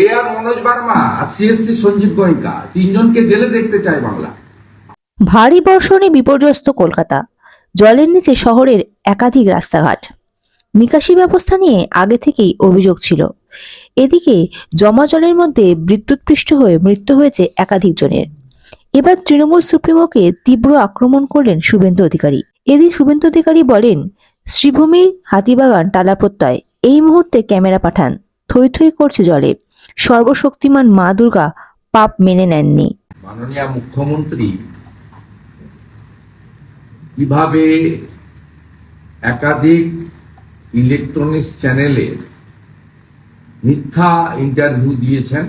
এ আর Manoj Burma আর CSC Sanjiv Goenka, তিনজনকে জেলে দেখতে চায় বাংলা। ভারী বর্ষণে বিপর্যস্ত কলকাতা, জলের নিচে শহরের একাধিক রাস্তাঘাট। নিকাশি ব্যবস্থা নিয়ে আগে থেকেই অভিযোগ ছিল। এদিকে জমা জলের মধ্যে বিদ্যুৎপৃষ্ট হয়ে মৃত্যু হয়েছে একাধিক জনের। এবার তৃণমূল সুপ্রিমোকে তীব্র আক্রমণ করলেন শুভেন্দু অধিকারী। এদিন শুভেন্দু অধিকারী বলেন, শ্রীভূমি, হাতিবাগান, টালা প্রত্যয়, এই মুহূর্তে ক্যামেরা পাঠান। থই থই করছে জলে। সর্বশক্তিমান মা দুর্গা পাপ মেনে নেননি। মাননীয় মুখ্যমন্ত্রী, কীভাবে একাধিক ইলেকট্রনিক্স চ্যানেলে মিথ্যা ইন্টারভিউ দিয়েছেন,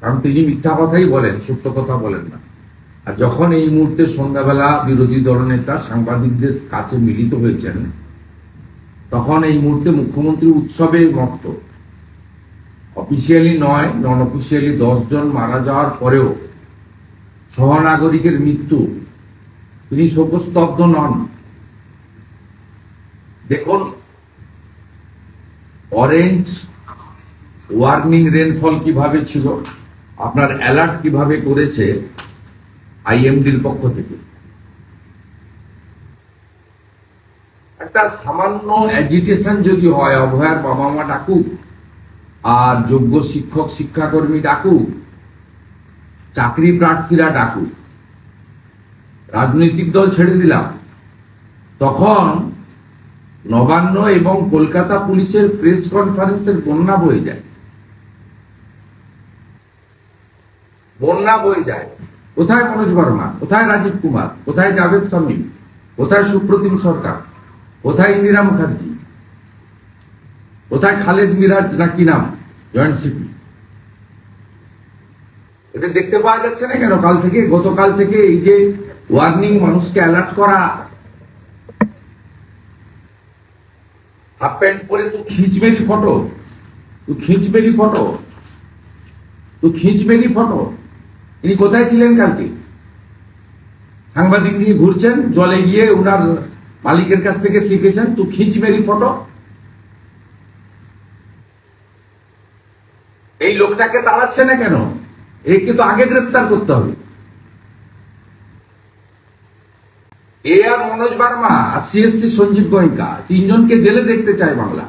কারণ তিনি মিথ্যা কথাই বলেন, সত্য কথা বলেন না। আর যখন এই মুহূর্তে সন্ধ্যাবেলা বিরোধী দলনেতা সাংবাদিকদের কাছে মিলিত হয়েছেন, তখন এই মুহূর্তে মুখ্যমন্ত্রী উৎসবে মত্ত অফিসিয়ালি নয় নন অফিসিয়ালি জন মারা যাওয়ার পরেও সহনাগরিকের মৃত্যু। তিনি শোকস্তব্ধ নন। দেখুন অরেঞ্জ ওয়ার্নিং রেনফল কীভাবে ছিল, আপনার অ্যালার্ট কীভাবে করেছে আইএমডির পক্ষ থেকে। একটা সামান্য অ্যাজিটেশন যদি হয়, অভয়ার বাবা মা ডাকুক আর যোগ্য শিক্ষক শিক্ষাকর্মী ডাকুক, চাকরি প্রার্থীরা ডাকুক। রাজনৈতিক দল ছেড়ে দিলাম। তখন নবান্ন এবং কলকাতা পুলিশের প্রেস কনফারেন্সের বন্যা বয়ে যায়। বন্যা বয়ে যায়। কোথায় মনোজ বর্মা? কোথায় রাজীব কুমার? কোথায় জাভেদ সামিম কোথায় সুপ্রতিম সরকার? কোথায় ইন্দিরা মুখার্জি? কোথায় খালেদ মিরাজ না কি নাম? জয়েন্ট সিপি এটা দেখতে পাওয়া যাচ্ছে না কেন? কাল থেকে, গতকাল থেকে এই যে ওয়ার্নিং মানুষকে অ্যালার্ট করা। হাফ প্যান্ট পরে তো খিঁচবেলি ফটো তো খিঁচবেলি ফটো তো খিঁচবেলি ফটো ইনি কোথায় ছিলেন কালকে? সাংবাদিক নিয়ে ঘুরছেন, জলে গিয়ে ওনার মালিকের কাছ থেকে শিখেছেন, তো খিঁচবেলি ফটো এই লোকটাকে তাড়াচ্ছে না কেন? একে তো আগে গ্রেপ্তার করতে হবে। এ আর মনোজ বার্মা আর সিএসসি সঞ্জীব গোয়েঙ্কা, তিনজনকে জেলে দেখতে চায় বাংলা।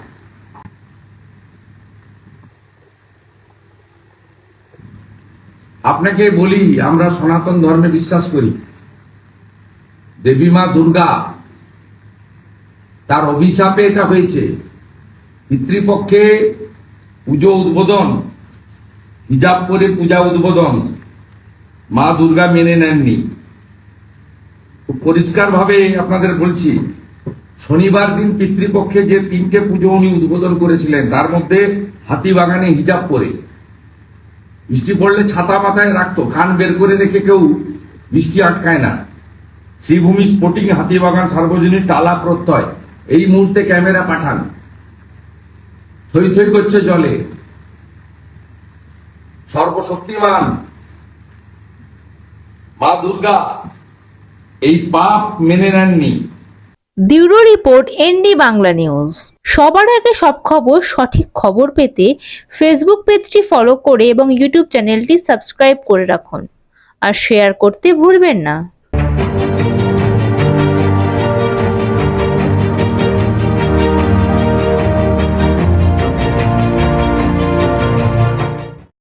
আপনাকে বলি, আমরা সনাতন ধর্মে বিশ্বাস করি। দেবী মা দুর্গা, তার অভিশাপে এটা হয়েছে। পিতৃপক্ষে পুজো উদ্বোধন হিজাব করে পূজা উদ্বোধন। মা দুর্গা মেনে নেননি। খুব পরিষ্কারভাবে আপনাদের বলছি, শনিবার দিন পিতৃপক্ষে যে তিনটে পুজো উনি উদ্বোধন করেছিলেন, তার মধ্যে হাতিবাগানে হিজাব পরে। বৃষ্টি পড়লে ছাতা মাথায় রাখতো, কান বের করে রেখে কেউ বৃষ্টি আটকায় না। শ্রীভূমি স্পোর্টিং হাতিবাগান সার্বজনীন টালা প্রত্যয়। এই মুহূর্তে ক্যামেরা পাঠান। থই থই করছে জলে। সর্বশক্তিমান মা দুর্গা, এই পাপ মেনে নেননি। Bureau report N D Bangla news. সবার আগে সব খবর, সঠিক খবর পেতে ফেসবুক পেজটি ফলো করে এবং ইউটিউব চ্যানেলটি সাবস্ক্রাইব করে রাখুন। আর শেয়ার করতে ভুলবেন না।